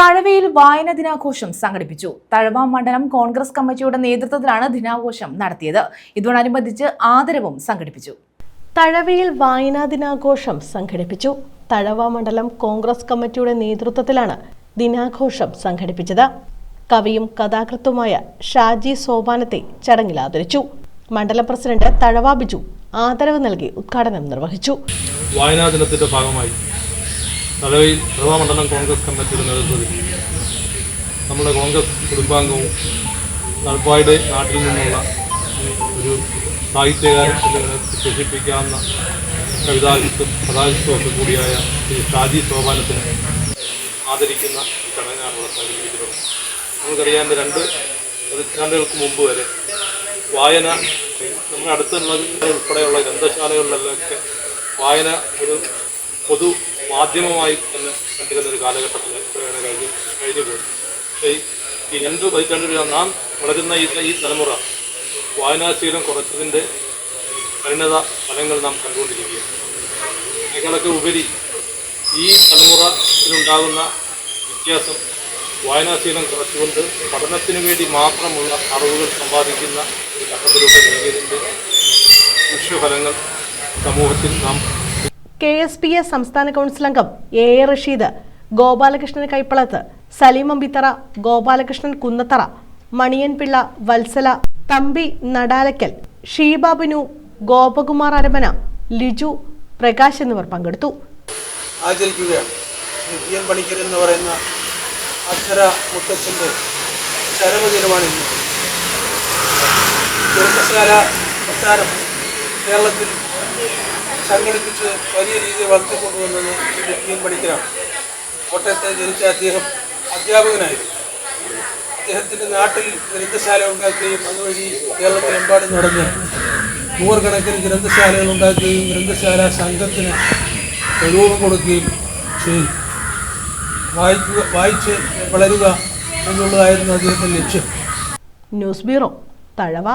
തഴവയിൽ വായന ദിനാഘോഷം സംഘടിപ്പിച്ചു. തഴവ മണ്ഡലം കോൺഗ്രസ് കമ്മിറ്റിയുടെ നേതൃത്വത്തിലാണ് ദിനാഘോഷം നടത്തിയത്. ഇതോടനുബന്ധിച്ച് ആദരവും സംഘടിപ്പിച്ചു. തഴവയിൽ വായനാ ദിനാഘോഷം സംഘടിപ്പിച്ചു. തഴവ മണ്ഡലം കോൺഗ്രസ് കമ്മിറ്റിയുടെ നേതൃത്വത്തിലാണ് ദിനാഘോഷം സംഘടിപ്പിച്ചത്. കവിയും കഥാകൃത്തുമായ ഷാജി സോപാനത്തെ ചടങ്ങിൽ ആദരിച്ചു. മണ്ഡലം പ്രസിഡന്റ് തഴവ ബിജു ആദരവ് നൽകി ഉദ്ഘാടനം നിർവഹിച്ചു. വായനാ ദിനത്തിന്റെ ഭാഗമായി തലവയിൽ അഥവാ മണ്ഡലം കോൺഗ്രസ് കമ്മിറ്റിയുടെ നേതൃത്വത്തിൽ നമ്മുടെ കോൺഗ്രസ് കുടുംബാംഗവും തലപ്പായുടെ നാട്ടിൽ നിന്നുള്ള ഒരു സാഹിത്യകാരൻ വിശേഷിപ്പിക്കാവുന്ന കവിതാകൃത്തും കഥാകൃത്തും ഒക്കെ കൂടിയായ ശ്രീ ഷാജി സോപാനത്തിനെ ആദരിക്കുന്ന ചടങ്ങാണ് ഇവിടെ സംഘടിപ്പിച്ചിട്ടുള്ളത്. നമുക്കറിയാം രണ്ട് പതിറ്റാണ്ടുകൾക്ക് മുമ്പ് വരെ വായന നമ്മുടെ അടുത്തുള്ള ഉൾപ്പെടെയുള്ള ഗ്രന്ഥശാലകളിലൊക്കെ വായന ഒരു പൊതു മാധ്യമമായി തന്നെ കണ്ടിരുന്ന ഒരു കാലഘട്ടത്തിൽ കഴിഞ്ഞു കഴിഞ്ഞു പോയി. പക്ഷേ ഈ- രണ്ട് പതിറ്റാണ്ടിൽ നാം വളരുന്ന ഈ ഈ തലമുറ വായനാശീലം കുറച്ചതിന്റെ പരിണത ഫലങ്ങൾ നാം കണ്ടുകൊണ്ടിരിക്കുകയാണ്. അതിനേക്കാളൊക്കെ ഉപരി ഈ തലമുറയിലുണ്ടാകുന്ന വ്യത്യാസം വായനാശീലം കുറച്ചുകൊണ്ട് പഠനത്തിന് വേണ്ടി മാത്രമുള്ള അറിവുകൾ സമ്പാദിക്കുന്ന ഒരു ഘട്ടത്തിലൂടെ നൽകിയതിന്റെ ദുഷ്യഫലങ്ങൾ സമൂഹത്തിൽ നാം കെ എസ് പി എസ് സംസ്ഥാന കൗൺസിൽ അംഗം എ. എ. റഷീദ് ഗോപാലകൃഷ്ണൻ കൈപ്പളത്ത് സലീം അമ്പിത്തറ ഗോപാലകൃഷ്ണൻ കുന്നത്തറ മണിയൻപിള്ള വത്സല തമ്പി നടാലക്കൽ ഷീബാബിനു ഗോപകുമാർ അരമന ലിജു പ്രകാശ് എന്നിവർ പങ്കെടുത്തു. ആചരിക്കുകയാണ് പി എൻ പണിക്കർ എന്ന് പറയുന്ന അക്ഷര മുത്തച്ഛന്റെ ചരമദിനമാണ് ഇന്ന് ചെറുപ്പശാല പ്രസ്ഥാനം കേരളത്തിൽ സംഘടിപ്പിച്ച് വലിയ രീതിയിൽ വളർത്തിക്കൊണ്ടുവന്നത് ടീം പഠിക്കലാണ് കോട്ടയത്തെ ജനിച്ച അദ്ദേഹം അധ്യാപകനായിരുന്നു. അദ്ദേഹത്തിന്റെ നാട്ടിൽ ഗ്രന്ഥശാല ഉണ്ടാക്കുകയും അതുവഴി കേരളത്തിലെമ്പാടും നടന്ന് നൂറുകണക്കിന് ഗ്രന്ഥശാലകൾ ഉണ്ടാക്കുകയും ഗ്രന്ഥശാല സംഘത്തിന് രൂപം കൊടുക്കുകയും ചെയ്തു. വായിക്കുക വായിച്ച് വളരുക എന്നുള്ളതായിരുന്നു അദ്ദേഹത്തിന്റെ ലക്ഷ്യം. News bureau Thazhava.